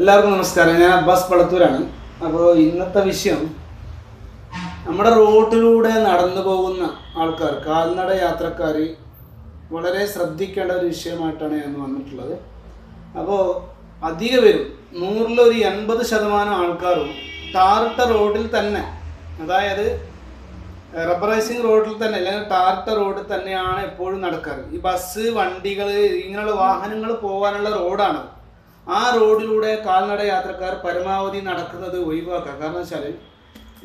എല്ലാവർക്കും നമസ്കാരം. ഞാൻ അബ്ബാസ് പളത്തൂരാണ്. അപ്പോൾ ഇന്നത്തെ വിഷയം നമ്മുടെ റോഡിലൂടെ നടന്നു പോകുന്ന ആൾക്കാർ കാൽനട യാത്രക്കാർ വളരെ ശ്രദ്ധിക്കേണ്ട ഒരു വിഷയമായിട്ടാണ് ഞാൻ വന്നിട്ടുള്ളത്. അപ്പോൾ അധിക പേരും നൂറിലൊരു എൺപത് ശതമാനം ആൾക്കാരും ടാർട്ട റോഡിൽ തന്നെ അതായത് റബ്ബറൈസിങ് റോഡിൽ തന്നെ അല്ലെങ്കിൽ ടാർട്ട റോഡിൽ തന്നെയാണ് എപ്പോഴും നടക്കാറ്. ഈ ബസ് വണ്ടികൾ ഇങ്ങനെയുള്ള വാഹനങ്ങൾ പോകാനുള്ള റോഡാണ് ആ റോഡിലൂടെ കാൽനട യാത്രക്കാർ പരമാവധി നടക്കുന്നത് ഒഴിവാക്കുക. കാരണം വെച്ചാൽ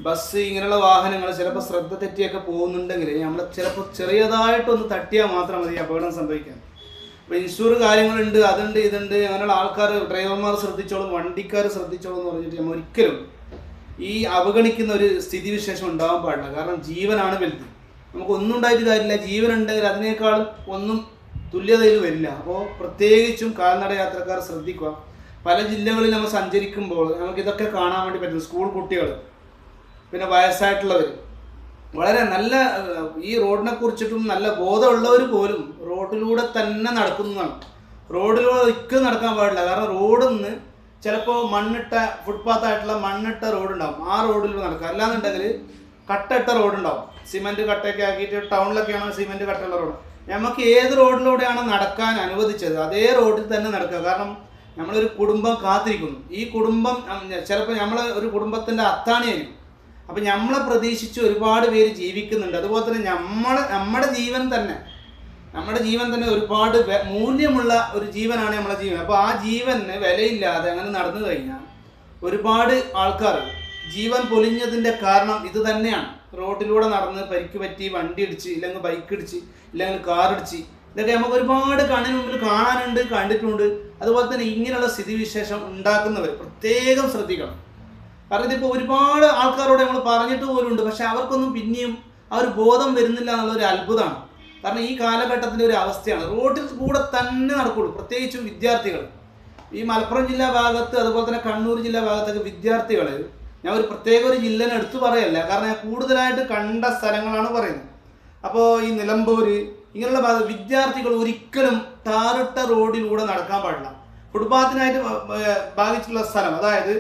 ബസ് ഇങ്ങനെയുള്ള വാഹനങ്ങൾ ചിലപ്പോൾ ശ്രദ്ധ തെറ്റിയൊക്കെ പോകുന്നുണ്ടെങ്കിൽ നമ്മൾ ചിലപ്പോൾ ചെറിയതായിട്ടൊന്ന് തട്ടിയാൽ മാത്രം മതി അപകടം സംഭവിക്കാൻ. അപ്പോൾ ഇൻഷൂർ കാര്യങ്ങളുണ്ട് അതുണ്ട് ഇതുണ്ട് അങ്ങനെയുള്ള ആൾക്കാർ ഡ്രൈവർമാർ ശ്രദ്ധിച്ചോളും വണ്ടിക്കാർ ശ്രദ്ധിച്ചോളും എന്ന് പറഞ്ഞിട്ട് നമ്മൾ ഒരിക്കലും ഈ അവഗണിക്കുന്ന ഒരു സ്ഥിതിവിശേഷം ഉണ്ടാവാൻ പാടില്ല. കാരണം ജീവനാണ് വലുത്. നമുക്ക് ഒന്നും ഉണ്ടായിട്ട് കാര്യമില്ല. ജീവൻ ഉണ്ടെങ്കിൽ അതിനേക്കാളും ഒന്നും തുല്യതയിൽ വരില്ല. അപ്പോൾ പ്രത്യേകിച്ചും കാൽനട യാത്രക്കാർ ശ്രദ്ധിക്കുക. പല ജില്ലകളിൽ നമ്മൾ സഞ്ചരിക്കുമ്പോൾ നമുക്ക് ഇതൊക്കെ കാണാൻ വേണ്ടി പറ്റും സ്കൂൾ കുട്ടികൾ പിന്നെ വയസ്സായിട്ടുള്ളവർ. വളരെ നല്ല ഈ റോഡിനെ കുറിച്ചിട്ടും നല്ല ബോധമുള്ളവർ പോലും റോഡിലൂടെ തന്നെ നടക്കുന്നതാണ്. റോഡിലൂടെ ഒരിക്കലും നടക്കാൻ പാടില്ല. കാരണം റോഡിൽ നിന്ന് ചിലപ്പോൾ മണ്ണിട്ട ഫുട്പാത്ത് ആയിട്ടുള്ള മണ്ണിട്ട റോഡ് ഉണ്ടാവും ആ റോഡിലൂടെ നടക്കുക. അല്ലാന്നുണ്ടെങ്കിൽ കട്ടയിട്ട റോഡ് ഉണ്ടാവും സിമെന്റ് കട്ടയൊക്കെ ആക്കിയിട്ട് ടൗണിലൊക്കെയാണ് സിമെന്റ് കട്ടയുള്ള റോഡ്. നമുക്ക് ഏത് റോഡിലൂടെയാണ് നടക്കാൻ അനുവദിച്ചത്? അതേ റോഡിൽ തന്നെ നടക്കുക. കാരണം നമ്മളൊരു കുടുംബം കാത്തിരിക്കുന്നു. ഈ കുടുംബം ചിലപ്പോൾ നമ്മൾ ഒരു കുടുംബത്തിന്റെ അത്താണിയായിരിക്കും. അപ്പം നമ്മളെ പ്രതീക്ഷിച്ച് ഒരുപാട് പേര് ജീവിക്കുന്നുണ്ട്. അതുപോലെ തന്നെ നമ്മൾ നമ്മുടെ ജീവൻ തന്നെ നമ്മുടെ ജീവൻ തന്നെ ഒരുപാട് മൂല്യമുള്ള ഒരു ജീവനാണ് നമ്മളെ ജീവൻ. അപ്പോൾ ആ ജീവന് വിലയില്ലാതെ അങ്ങനെ നടന്നു കഴിഞ്ഞാൽ ഒരുപാട് ആൾക്കാർ ജീവൻ പൊലിഞ്ഞതിന്റെ കാരണം ഇത് തന്നെയാണ്. റോഡിലൂടെ നടന്ന് പരിക്ക് പറ്റി വണ്ടി ഇടിച്ച് ഇല്ലെങ്കിൽ ബൈക്ക് ഇടിച്ച് ഇല്ലെങ്കിൽ കാർ ഇടിച്ച് ഇതൊക്കെ നമുക്ക് ഒരുപാട് കണ്ണിന് മുമ്പിൽ കാണാനുണ്ട് കണ്ടിട്ടുണ്ട്. അതുപോലെ തന്നെ ഇങ്ങനെയുള്ള സ്ഥിതിവിശേഷം ഉണ്ടാക്കുന്നവർ പ്രത്യേകം ശ്രദ്ധിക്കണം. കാരണം ഇതിപ്പോൾ ഒരുപാട് ആൾക്കാരോട് നമ്മൾ പറഞ്ഞിട്ട് പോലും ഉണ്ട് പക്ഷെ അവർക്കൊന്നും പിന്നെയും ആ ഒരു ബോധം വരുന്നില്ല എന്നുള്ളൊരു അത്ഭുതമാണ്. കാരണം ഈ കാലഘട്ടത്തിന്റെ ഒരു അവസ്ഥയാണ്. റോഡിൽ കൂടെ തന്നെ നടക്കുള്ളൂ പ്രത്യേകിച്ചും വിദ്യാർത്ഥികൾ. ഈ മലപ്പുറം ജില്ലാ ഭാഗത്ത് അതുപോലെ തന്നെ കണ്ണൂർ ജില്ലാ ഭാഗത്തൊക്കെ വിദ്യാർത്ഥികൾ ഞാൻ ഒരു പ്രത്യേക ഒരു ജില്ലനെ എടുത്തു പറയല്ല. കാരണം ഞാൻ കൂടുതലായിട്ട് കണ്ട സ്ഥലങ്ങളാണ് പറയുന്നത്. അപ്പോൾ ഈ നിലമ്പൂര് ഇങ്ങനെയുള്ള ഭാഗത്ത് വിദ്യാർത്ഥികൾ ഒരിക്കലും ടാറിട്ട റോഡിലൂടെ നടക്കാൻ പാടില്ല. ഫുട്പാത്തിനായിട്ട് ബാധിച്ചിട്ടുള്ള സ്ഥലം. അതായത്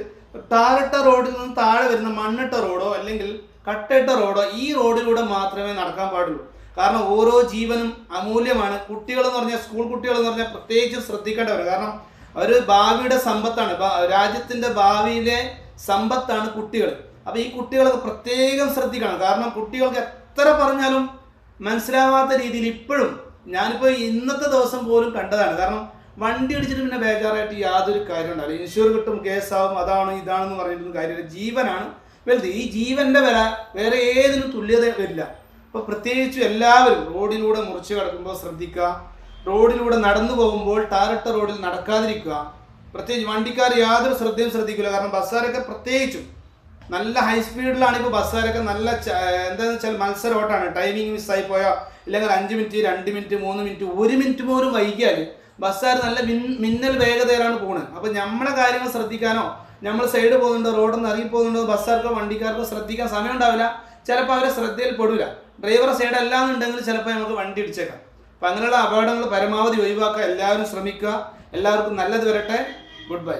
ടാറിട്ട റോഡിൽ നിന്ന് താഴെ വരുന്ന മണ്ണിട്ട റോഡോ അല്ലെങ്കിൽ കട്ടിട്ട റോഡോ ഈ റോഡിലൂടെ മാത്രമേ നടക്കാൻ പാടുള്ളൂ. കാരണം ഓരോ ജീവനും അമൂല്യമാണ്. കുട്ടികൾ എന്ന് പറഞ്ഞാൽ സ്കൂൾ കുട്ടികൾ എന്ന് പറഞ്ഞാൽ പ്രത്യേകിച്ച് ശ്രദ്ധിക്കേണ്ടവർ കാരണം അവർ ഭാവിയുടെ സമ്പത്താണ്. രാജ്യത്തിന്റെ ഭാവിയിലെ സമ്പത്താണ് കുട്ടികൾ. അപ്പൊ ഈ കുട്ടികളൊക്കെ പ്രത്യേകം ശ്രദ്ധിക്കണം. കാരണം കുട്ടികൾക്ക് എത്ര പറഞ്ഞാലും മനസ്സിലാവാത്ത രീതിയിൽ ഇപ്പോഴും ഞാനിപ്പോൾ ഇന്നത്തെ ദിവസം പോലും കണ്ടതാണ്. കാരണം വണ്ടി അടിച്ചിട്ട് പിന്നെ ബേജാറായിട്ട് യാതൊരു കാര്യം ഉണ്ടാവില്ല ഇൻഷുർ കിട്ടും കേസാവും അതാണ് ഇതാണെന്ന് പറഞ്ഞിട്ടൊന്നും കാര്യമില്ല. ജീവനാണ് വലുത്. ഈ ജീവന്റെ വില വേറെ ഏതിനും തുല്യത വരില്ല. അപ്പോൾ പ്രത്യേകിച്ചും എല്ലാവരും റോഡിലൂടെ മുറിച്ച് കിടക്കുമ്പോൾ ശ്രദ്ധിക്കുക. റോഡിലൂടെ നടന്നു പോകുമ്പോൾ ടാറിട്ട റോഡിൽ നടക്കാതിരിക്കുക. പ്രത്യേകിച്ച് വണ്ടിക്കാർ യാതൊരു ശ്രദ്ധയും ശ്രദ്ധിക്കില്ല കാരണം ബസ്സുകാരൊക്കെ പ്രത്യേകിച്ചും നല്ല ഹൈ സ്പീഡിലാണ് ഇപ്പോൾ ബസ്സുകാരൊക്കെ നല്ല എന്താണെന്ന് വെച്ചാൽ മത്സര ഓട്ടാണ് ടൈമിംഗ് മിസ്സായി പോയാൽ ഇല്ലെങ്കിൽ അഞ്ച് മിനിറ്റ് രണ്ട് മിനിറ്റ് മൂന്ന് മിനിറ്റ് ഒരു മിനിറ്റ് പോലും വൈകിയാൽ ബസ്സുകാർ നല്ല മിൻ- മിന്നൽ വേഗതയിലാണ് പോകുന്നത് അപ്പോൾ നമ്മളെ കാര്യങ്ങൾ ശ്രദ്ധിക്കാനോ നമ്മൾ സൈഡ് പോകുന്നുണ്ടോ റോഡിൽ നിന്ന് ഇറങ്ങി പോകുന്നുണ്ടോ ബസ്സുകാർക്കോ വണ്ടിക്കാർക്കോ ശ്രദ്ധിക്കാൻ സമയം ഉണ്ടാവില്ല ചിലപ്പോൾ അവരെ ശ്രദ്ധയിൽ പെടില്ല ഡ്രൈവർ സൈഡ് അല്ലാന്നുണ്ടെങ്കിൽ ചിലപ്പോൾ നമുക്ക് വണ്ടി ഇടിച്ചേക്കാം. അപ്പം അങ്ങനെയുള്ള അപകടങ്ങൾ പരമാവധി ഒഴിവാക്കുക. എല്ലാവരും ശ്രമിക്കുക. എല്ലാവർക്കും നല്ലത് വരട്ടെ. Good bye